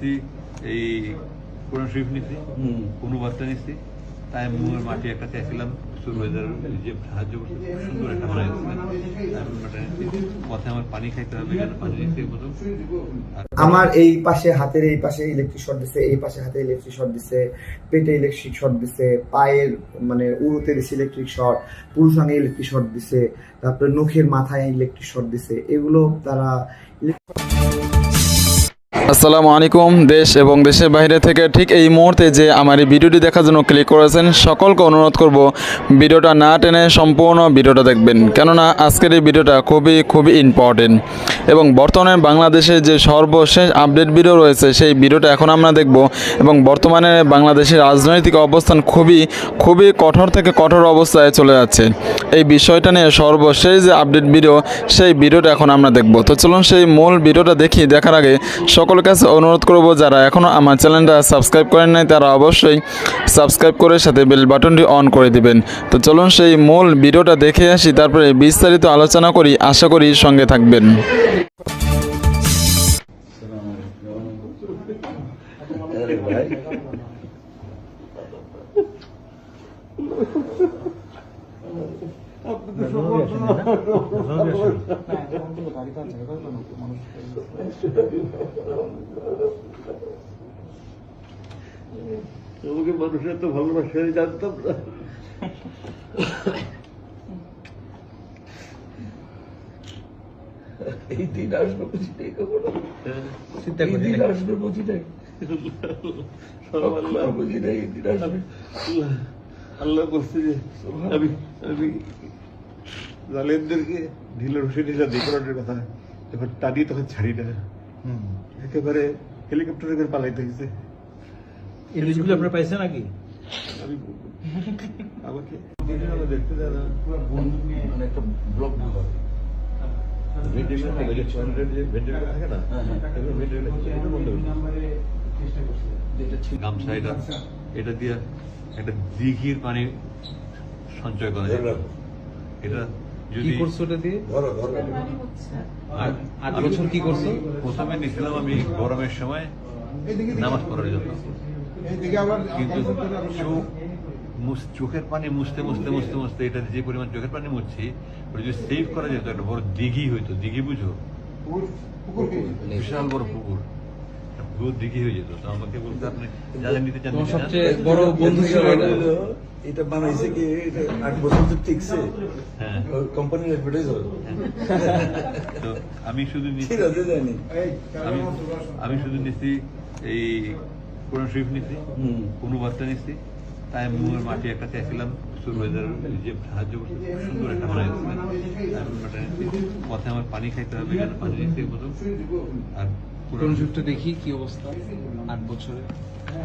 নিচ্ছি এই কোরআন শরীফ হুম। অনুবাদটা নিচ্ছি তাই মুয়ের মাটি একটা চাইছিলাম সুরবাইজার যে সাহায্য করছে সুন্দর একটা বানাই পথে আমার পানি খাইতে হবে এই পানি আমার পাশে হাতের এই পাশে ইলেকট্রিক শর্ট দিছে এই পাশে হাতে ইলেকট্রিক শর্ট দিছে পেটে ইলেকট্রিক শর্ট দিছে পায়ের মানে উড়োতে দিছে ইলেকট্রিক শর্ট পুরুষাঙ্গে ইলেকট্রিক শর্ট দিছে তারপরে নখের মাথায় ইলেকট্রিক শর্ট দিছে। এগুলো তারা আসসালামু আলাইকুম, দেশ এবং দেশের বাইরে থেকে ঠিক এই মুহূর্তে যে আমার এই ভিডিওটি দেখার জন্য ক্লিক করেছেন, সকলকে অনুরোধ করব ভিডিওটা না টেনে সম্পূর্ণ ভিডিওটা দেখবেন। কেননা আজকের এই ভিডিওটা খুবই খুবই ইম্পর্টেন্ট এবং বর্তমানে বাংলাদেশের যে সর্বশেষ আপডেট ভিডিও রয়েছে, সেই ভিডিওটা এখন আমরা দেখব। এবং বর্তমানে বাংলাদেশের রাজনৈতিক অবস্থান খুবই খুবই কঠোর থেকে কঠোর অবস্থায় চলে যাচ্ছে। এই বিষয়টা নিয়ে সর্বশেষ যে আপডেট ভিডিও সেই ভিডিওটা এখন আমরা দেখব। তো চলুন সেই মূল ভিডিওটা দেখি, দেখার আগে সকলের কাছে অনুরোধ করব, যারা এখনও আমার চ্যানেলটা সাবস্ক্রাইব করেন নাই, তারা অবশ্যই সাবস্ক্রাইব করে সাথে বেল বাটনটি অন করে দিবেন। তো চলুন সেই মূল ভিডিওটা দেখে আসি, তারপরে বিস্তারিত আলোচনা করি, আশা করি সঙ্গে থাকবেন। তোমাকে মানুষের তো ভালোবাসে জানতাম না। এই দিন আসবে বুঝি নাই কখনো? এই দিন আসবে বুঝি নাই? সব আল্লাহ বুঝি নাই এই দিন আসবে। আল্লাহ আল্লাহ বলছে যে আমি আমি জালেমদেরকে ঢিলা রসে ঢিলা দেকরানোর কথা যখন টানি তখন ছাড়ি না একেবারে হেলিকপ্টারে করে পালাইতে গেছে আপনারা পাইছেন নাকি? আমি আমাকে মানে একটা ব্লক হ্যাঁ, হ্যাঁ। গামছা এটা এটা দিয়ে একটা দিঘির পানি সঞ্চয় করা যায়। এটা কি যদি করছ ওটা দিয়ে? আট বছর কি করছ? প্রথমে নিয়েছিলাম আমি গরমের সময় নামাজ পড়ার জন্য। কিন্তু চোখ চোখের পানি মুছতে মুছতে মুছতে মুছতে এটা যে পরিমাণ চোখের পানি মুছছি ওটা যদি সেভ করা যেত একটা বড় দিঘি হইতো দিঘি বুঝো? বিশাল বড় পুকুর। একটা পুরো দিঘি হয়ে যেত। তো আমাকে বলতে আপনি যাদের নিতে চান। সবচেয়ে বড় বন্ধু ছিল এটা বানাইছে কি আট বছর তো টিকছে হ্যাঁ। কোম্পানির অ্যাডভার্টাইজ তো আমি শুধু নিচ্ছি জানি। আমি আমি শুধু নিচ্ছি এই কোরআন শরীফ নিচ্ছি হুম। অনুবাদটা নিচ্ছি। তাই মুয়ের মাটি একটা চাইছিলাম সুরবাইজার যে সাহায্য করছে সুন্দর একটা পথে আমার পানি খাইতে হবে পানি আর কোন কোরআন দেখি কি অবস্থা আট বছরে। না,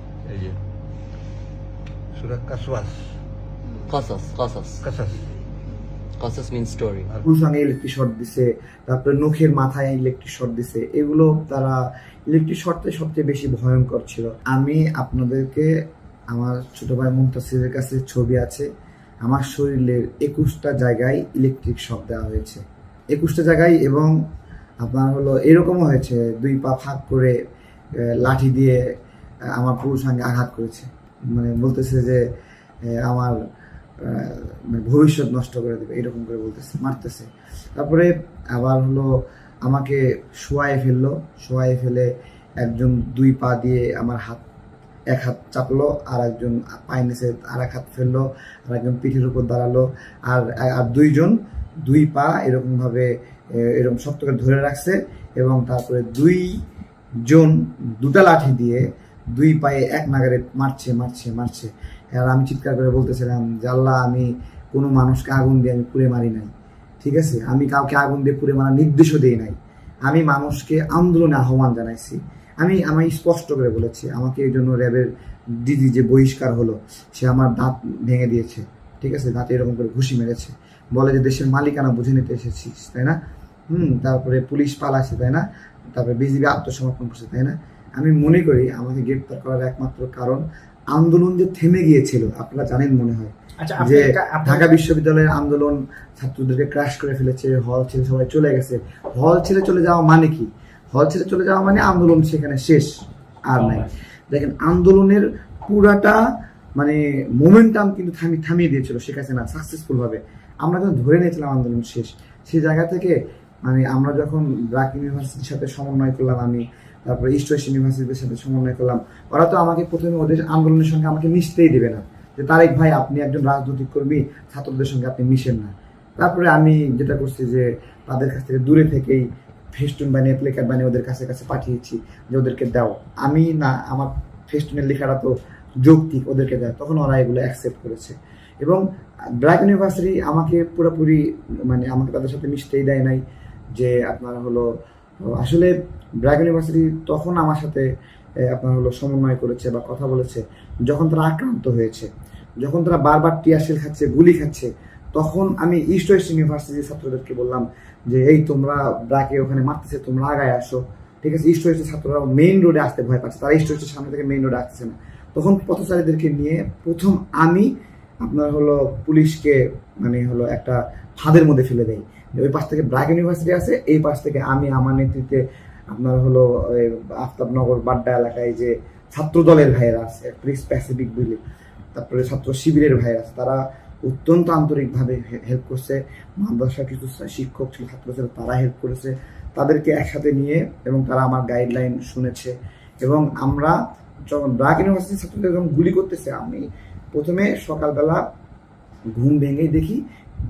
এই যে সুরা কাসওয়াস কসাস কসাস কাসাস কসাস মিন স্টোরি পুরুষাঙ্গে ইলেকট্রিক শর্ট দিছে তারপরে নখের মাথায় ইলেকট্রিক শর্ট দিছে এগুলো তারা ইলেকট্রিক শর্টে সবচেয়ে বেশি ভয়ঙ্কর ছিল। আমি আপনাদেরকে আমার ছোট ভাই মুন্তাসিরের কাছে ছবি আছে আমার শরীরের একুশটা জায়গায় ইলেকট্রিক শক দেওয়া হয়েছে। একুশটা জায়গায় এবং আপনার হলো এরকমও হয়েছে দুই পা ফাঁক করে লাঠি দিয়ে আমার পুরুষাঙ্গে আঘাত করেছে। মানে বলতেছে যে আমার মানে ভবিষ্যৎ নষ্ট করে দেবে, এরকম করে বলতেছে, মারতেছে। তারপরে আবার হলো আমাকে শোয়ায় ফেলল, শোয়ায় ফেলে একজন দুই পা দিয়ে আমার হাত, এক হাত চাপলো আর একজন পায়ের নিচে আর এক হাত ফেলল আর একজন পিঠের উপর দাঁড়াল, আর আর দুইজন দুই পা এরকমভাবে এরকম শক্ত করে ধরে রাখছে এবং তারপরে দুই জন দুটা লাঠি দিয়ে দুই পায়ে এক নাগারে মারছে মারছে মারছে। আর আমি চিৎকার করে বলতেছিলাম যে, আল্লাহ, আমি কোনো মানুষকে আগুন দিয়ে আমি পুড়ে মারি নাই। ঠিক আছে? আমি কাউকে আগুন দিয়ে পুড়ে মারার নির্দেশও দিই নাই। আমি মানুষকে আন্দোলনে আহ্বান জানাইছি। আমি আমি স্পষ্ট করে বলেছি, আমাকে এই জন্য র্যাবের দিদি যে বহিষ্কার হলো, সে আমার দাঁত ভেঙে দিয়েছে। ঠিক আছে? দাঁতে এরকম করে ঘুষি মেরেছে। বলে যে, দেশের মালিকানা বুঝে নিতে এসেছিস। তাই না? হুম, তারপরে পুলিশ পালাছে তাই না? তারপরে বিজিবি আত্মসমর্পণ করছে, তাই না? আমি মনে করি আমাকে গ্রেপ্তার করার একমাত্র কারণ আন্দোলন যে থেমে গিয়েছিল আপনারা জানেন মনে হয়। আচ্ছা যে ঢাকা বিশ্ববিদ্যালয়ের আন্দোলন ছাত্রদেরকে ক্রাশ করে ফেলেছে হল ছেড়ে সবাই চলে গেছে। হল ছেড়ে চলে যাওয়া মানে কি? হল ছেড়ে চলে যাওয়া মানে আন্দোলন সেখানে শেষ আর নাই। দেখেন আন্দোলনের পুরাটা মানে মোমেন্টাম কিন্তু থামি থামিয়ে দিয়েছিল শেখ হাসিনা সাকসেসফুল ভাবে। আমরা কিন্তু ধরে নিয়েছিলাম আন্দোলন শেষ সেই জায়গা থেকে মানে আমরা যখন ব্রাক ইউনিভার্সিটির সাথে সমন্বয় করলাম আমি তারপরে ইস্ট ওয়েস্ট ইউনিভার্সিটির সাথে সমন্বয় করলাম। ওরা তো আমাকে প্রথমে ওদের আন্দোলনের সঙ্গে আমাকে মিশতেই দেবে না। যে তারেক ভাই, আপনি একজন রাজনৈতিক কর্মী, ছাত্রদের সঙ্গে আপনি মিশেন না। তারপরে আমি যেটা করছি যে তাদের কাছ থেকে দূরে থেকেই ফেস্টুন বানিয়ে, প্লেকার্ড বানিয়ে ওদের কাছে কাছে পাঠিয়েছি যে ওদেরকে দাও। আমি না, আমার ফেস্টুনের লেখাটা তো যৌক্তিক, ওদেরকে দেয় তখন ওরা এগুলো অ্যাকসেপ্ট করেছে। এবং ব্র্যাক ইউনিভার্সিটি আমাকে পুরোপুরি মানে আমাকে তাদের সাথে মিশতেই দেয় নাই যে আপনার হলো আসলে ব্র্যাক ইউনিভার্সিটি তখন আমার সাথে আপনার হলো সমন্বয় করেছে বা কথা বলেছে। যখন তারা আক্রান্ত হয়েছে, যখন তারা বারবার টিয়ারশেল খাচ্ছে, গুলি খাচ্ছে, তখন আমি ইস্ট ওয়েস্ট ইউনিভার্সিটির ছাত্রদেরকে বললাম যে, এই তোমরা ব্র্যাকে ওখানে মারতেছে, তোমরা আগায় আসো। ঠিক আছে ইস্ট ওয়েস্টের ছাত্ররা মেইন রোডে আসতে ভয় পাচ্ছে, তারা ইস্ট ওয়েস্টের সামনে থেকে মেইন রোডে আসছে না। তখন পথচারীদেরকে নিয়ে প্রথম আমি আপনার হলো পুলিশকে মানে হলো একটা ফাঁদের মধ্যে ফেলে দেয় ওই পাশ থেকে ব্র্যাক ইউনিভার্সিটি আছে, এই পাশ থেকে আমি আমার নেতৃত্বে আপনার হলো আফতাবনগর বাড্ডা এলাকায় যে ছাত্র দলের ভাইয়েরা আছে প্রিস প্যাসিফিক বলে, তারপরে ছাত্র শিবিরের ভাই আছে, তারা অত্যন্ত আন্তরিকভাবে হেল্প করছে। মাদ্রাসা কিছু শিক্ষক ছিল, ছাত্র ছিল, তারা হেল্প করেছে। তাদেরকে একসাথে নিয়ে এবং তারা আমার গাইডলাইন শুনেছে এবং আমরা যখন ব্রাক ইউনিভার্সিটির ছাত্রদের যখন গুলি করতেছে, আমি প্রথমে সকালবেলা ঘুম ভেঙেই দেখি,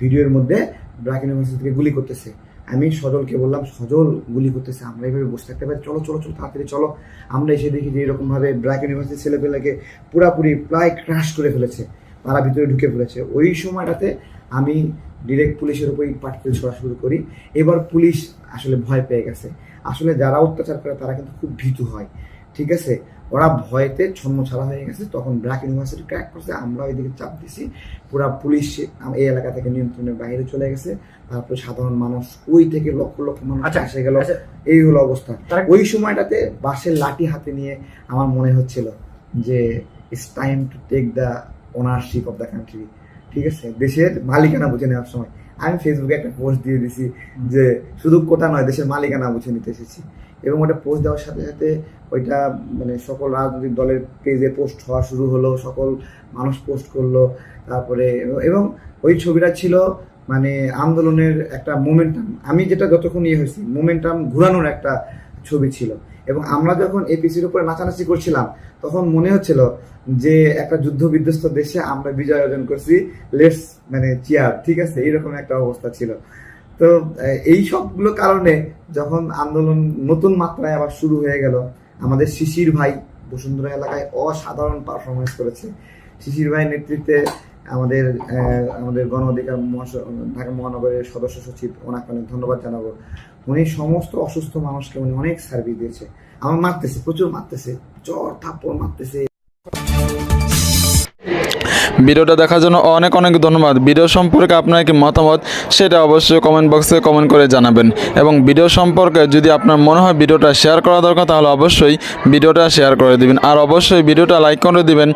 ভিডিওর মধ্যে ব্রাক ইউনিভার্সিটি থেকে গুলি করতেছে। আমি সজলকে বললাম, সজল গুলি করতেছে, আমরা এইভাবে বসে থাকতে পারি। চলো চলো চলো, তাড়াতাড়ি চলো। আমরা এসে দেখি যে এরকমভাবে ড্রাগ ইউনিভার্সিটির ছেলেপেলেকে পুরাপুরি প্রায় ক্রাশ করে ফেলেছে। তারা ভিতরে ঢুকে ফেলেছে ওই সময়টাতে আমি ডিরেক্ট পুলিশের উপরই পাটকেল ছোড়া শুরু করি। এবার পুলিশ আসলে ভয় পেয়ে গেছে। আসলে যারা অত্যাচার করে তারা কিন্তু খুব ভীতু হয়। ঠিক আছে? ওরা ভয়তে ছন্ন ছাড়া হয়ে গেছে তখন ব্র্যাক ইউনিভার্সিটি ক্র্যাক করছে আমরা ওইদিকে চাপ দিছি। পুরা পুলিশ এই এলাকা থেকে নিয়ন্ত্রণের বাইরে চলে গেছে। তারপরে সাধারণ মানুষ ওই থেকে লক্ষ লক্ষ মানুষ আচ্ছা, এসে গেল। আচ্ছা। এই হলো অবস্থা। ওই সময়টাতে বাঁশের লাঠি হাতে নিয়ে আমার মনে হচ্ছিল যে it's time to take the ownership of the country ঠিক আছে? দেশের মালিকানা বুঝে নেওয়ার সময়। আমি ফেসবুকে একটা পোস্ট দিয়ে দিছি যে, শুধু কোটা নয়, দেশের মালিকানা বুঝে নিতে এসেছি। এবং ওটা পোস্ট দেওয়ার সাথে সাথে ওইটা মানে সকল রাজনৈতিক দলের পেজে পোস্ট হওয়া শুরু হলো, সকল মানুষ পোস্ট করল, তারপরে এবং ওই ছবিটা ছিল মানে আন্দোলনের একটা মোমেন্টাম আমি যেটা যতক্ষণ ইয়ে হয়েছি মোমেন্টাম ঘুরানোর একটা ছবি ছিল। এবং আমরা যখন এপিসির উপরে নাচানাচি করছিলাম, তখন মনে হচ্ছিল যে একটা যুদ্ধ বিধ্বস্ত দেশে আমরা বিজয় অর্জন করছি। লেটস মানে চেয়ার ঠিক আছে? এইরকম একটা অবস্থা ছিল। তো এই সবগুলো কারণে যখন আন্দোলন নতুন মাত্রায় আবার শুরু হয়ে গেল, আমাদের শিশির ভাই বসুন্ধরা এলাকায় অসাধারণ পারফরমেন্স করেছে। শিশির ভাইয়ের নেতৃত্বে আমাদের আমাদের গণ অধিকার ঢাকা মহানগরের সদস্য সচিব, ওনাকে অনেক ধন্যবাদ জানাব। উনি সমস্ত অসুস্থ মানুষকে উনি অনেক সার্ভিস দিয়েছে। আমার মারতেছে, প্রচুর মারতেছে, জ্বর, থাপ্পড় মারতেছে। ভিডিওটা দেখার জন্য অনেক অনেক ধন্যবাদ। ভিডিও সম্পর্কে আপনার কি মতামত সেটা অবশ্যই কমেন্ট বক্সে কমেন্ট করে জানাবেন। এবং ভিডিও সম্পর্কে যদি আপনার মনে হয় ভিডিওটা শেয়ার করা দরকার, তাহলে অবশ্যই ভিডিওটা শেয়ার করে দিবেন। আর অবশ্যই ভিডিওটা লাইক করে দিবেন।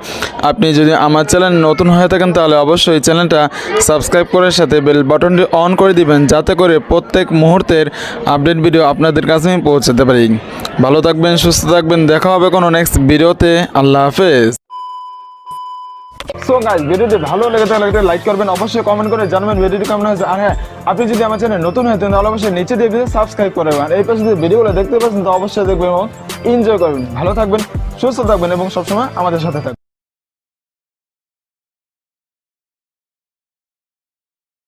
আপনি যদি আমার চ্যানেল নতুন হয়ে থাকেন, তাহলে অবশ্যই চ্যানেলটা সাবস্ক্রাইব করার সাথে বেল বাটনটি অন করে দিবেন, যাতে করে প্রত্যেক মুহূর্তের আপডেট ভিডিও আপনাদের কাছে আমি পৌঁছাতে পারি। ভালো থাকবেন, সুস্থ থাকবেন। দেখা হবে কোনো নেক্সট ভিডিওতে আল্লাহ হাফেজ। সো গাইজ ভিডিওটি ভালো লেগে থাকলে একটা লাইক করবেন, অবশ্যই কমেন্ট করে জানবেন ভিডিওটি কেমন হয়েছে। আর হ্যাঁ আপনি যদি আমার চ্যানেল নতুন হয়ে তাহলে অবশ্যই নিচে দিয়ে ভিডিও সাবস্ক্রাইব করবেন আর এই পাশে যদি ভিডিওগুলো দেখতে পাচ্ছেন, তো অবশ্যই দেখবেন এবং এনজয় করবেন। ভালো থাকবেন, সুস্থ থাকবেন এবং সবসময় আমাদের সাথে থাকবেন।